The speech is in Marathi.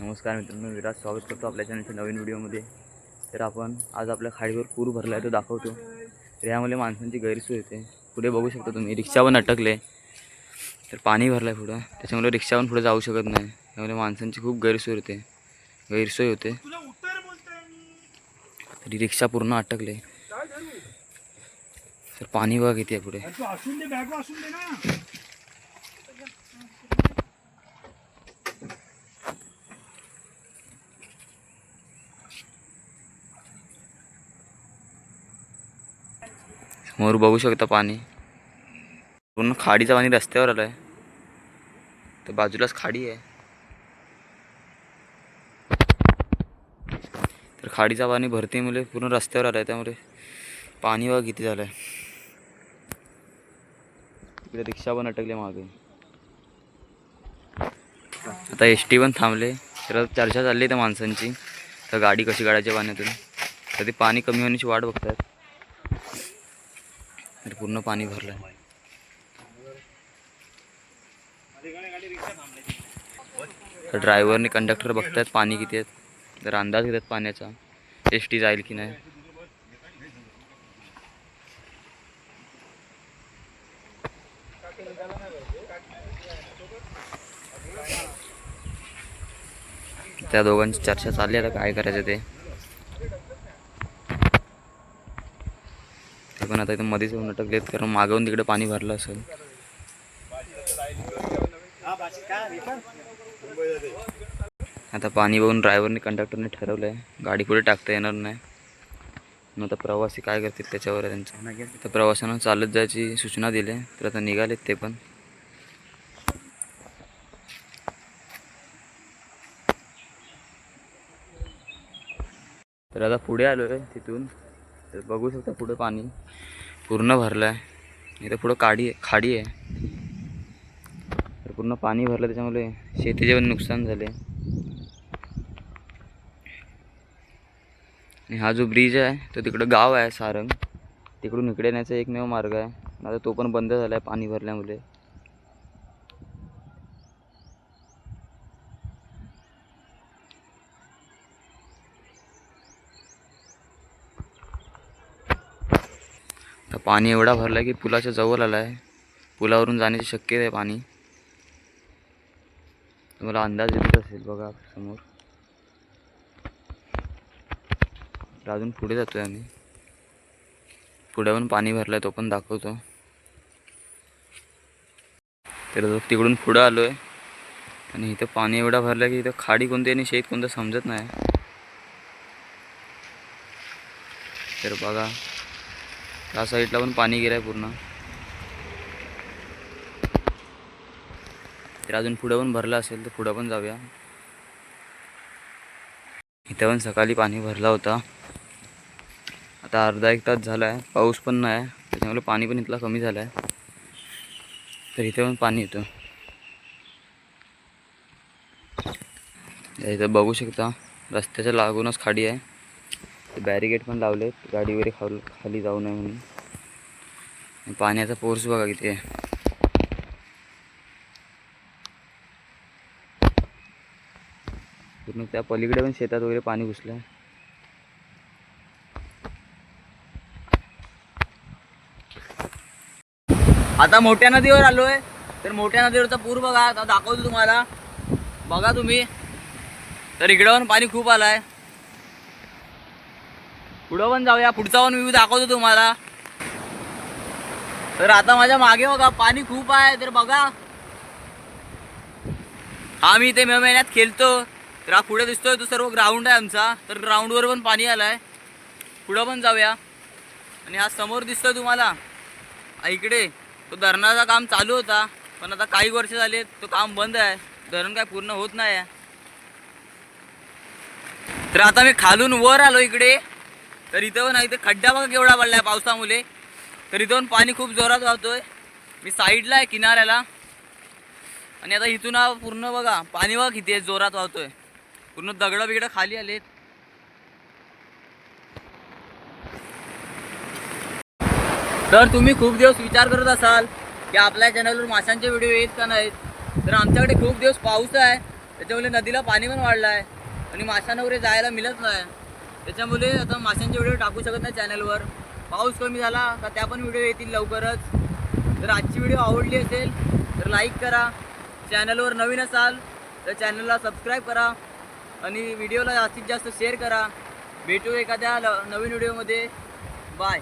नमस्कार मित्रांनो विराज स्वागत करतो आपल्या चॅनलच्या नवीन व्हिडिओमध्ये. तर आपण आज आपल्या खाडीवर पूर भरला आहे तो दाखवतो. तर यामुळे माणसांची गैरसोय होते. पुढे बघू शकता तुम्ही रिक्षा पण अटकले. तर पाणी भरलं आहे पुढं. त्याच्यामुळे रिक्षा पण पुढे जाऊ शकत नाही. त्यामुळे माणसांची खूप गैरसोय होते. गैरसोय होते. तरी रिक्षा पूर्ण अटकले. तर पाणी बघा किती आहे पुढे. समोर बघू शकता पाणी. पूर्ण खाडीचं पाणी रस्त्यावर आलं आहे तर बाजूलाच खाडी आहे. तर खाडीचं पाणी भरतीमुळे पूर्ण रस्त्यावर आलं आहे त्यामुळे पाणी बघा किती झालं आहे इकडे रिक्षा पण अटकले मागे. आता एस टी पण थांबले. तर चर्चा चालली त्या माणसांची. तर गाडी कशी काढायची पाण्यातून. तर ते पाणी कमी होण्याची वाट बघतात पूर्ण पाणी भरलं आहे तर ड्रायव्हरने कंडक्टर बघतात पाणी किती आहेत. तर अंदाज घेतात पाण्याचा. एस टी जाईल की नाही. त्या दोघांची चर्चा चालली आता काय करायचं ते? पण आता इथं मध्येच येऊन अटकलेत कारण मागवून तिकडे पाणी भरलं असेल. आता पाणी बघून ड्रायव्हरने कंडक्टरने ठरवलं आहे गाडी पुढे टाकता येणार नाही. मग आता प्रवासी काय करतील त्याच्यावर आहे त्यांचं. तर प्रवाशांना चालत जायची सूचना दिली तर आता निघालेत ते पण. तर आता पुढे आलो आहे तिथून. तर बघू शकता पुढं पाणी पूर्ण भरलं आहे इथं पुढं काडी आहे खाडी आहे. तर पूर्ण पाणी भरलं त्याच्यामुळे शेतीचे पण नुकसान झाले. आणि हा जो ब्रिज आहे तो तिकडं गाव आहे सारंग. तिकडून इकडे येण्याचा एकमेव मार्ग आहे. आता तो पण बंद झाला आहे पाणी भरल्यामुळे. पाणी एवढा भरला आहे की पुलाच्या जवळ आला आहे पुलावरून जाण्याची शक्यता आहे पाणी. तुम्हाला अंदाज येत असेल बघा समोर. तर अजून पुढे जातो आहे आम्ही. पुढे पण पाणी भरला आहे तो पण दाखवतो. तर तिकडून पुढं आलो आहे आणि इथं पाणी एवढा भरलं की इथं खाडी कोणती आणि शेत कोणतं समजत नाही. तर बघा. त्या साईडला पण पाणी गेलं आहे पूर्ण. तर अजून पुढं पण भरलं असेल तर पुढं पण जाऊया. इथं पण सकाळी पाणी भरला होता. आता अर्धा एक तास झाला आहे पाऊस पण नाही आहे त्याच्यामुळे पाणी पण इथला कमी झालं आहे तर इथे पण पाणी येतं. इथं बघू शकता. रस्त्याच्या लागूनच खाडी आहे. बॅरिगेट पण लावले गाडी वगैरे खाल खाली जाऊ नये म्हणून. पाण्याचा फोर्स बघा किती आहे. पूर्ण त्या पलीकडे पण शेतात वगैरे पाणी घुसलं आहे आता मोठ्या नदीवर आलोय. तर मोठ्या नदीवरचा पूर बघा. आता दाखवतो तुम्हाला. बघा तुम्ही. तर इकडं पण पाणी खूप आलाय. पुढं पण जाऊया. पुढचा पण व्ह्यू दाखवतो तुम्हाला. तर आता माझ्या मागे बघा पाणी खूप आहे. तर बघा. आम्ही इथे मे महिन्यात खेळतो. तर हा पुढे दिसतोय. तो सर्व ग्राउंड आहे आमचा. तर ग्राउंडवर पण पाणी आलाय. पुढं पण जाऊया. आणि हा समोर दिसतोय तुम्हाला. इकडे. तो धरणाचा काम चालू होता. पण आता काही वर्ष झाले तो काम बंद आहे. धरण काय पूर्ण होत नाही आहे तर आता मी खालून वर आलो इकडे. तर इथं पण इथे खड्डा बघा केवढा पडलाय पावसामुळे. तर इथं पण पाणी खूप जोरात वाहतोय. मी साईडला आहे किनाऱ्याला. आणि आता इथून हा पूर्ण बघा पाणी बघा किती जोरात वाहतोय. पूर्ण दगडं बिगडं खाली आलेत. तर तुम्ही खूप दिवस विचार करत असाल की आपल्या चॅनलवर माशांचे व्हिडिओ येत का नाहीत? तर आमच्याकडे खूप दिवस पाऊस आहे. त्याच्यामुळे नदीला पाणी पण वाढलं आहे आणि माशांना वगैरे जायला मिळत नाही. त्याच्यामुळे आता माशांचे व्हिडिओ टाकू शकत नाही चॅनलवर पाऊस कमी झाला का त्या पण व्हिडिओ येतील लवकरच. जर आजची व्हिडिओ आवडली असेल तर लाईक करा. चॅनलवर नवीन असाल तर चॅनलला सबस्क्राईब करा. आणि व्हिडिओला जास्तीत जास्त शेअर करा. भेटू एखाद्या ल- नवीन व्हिडिओमध्ये बाय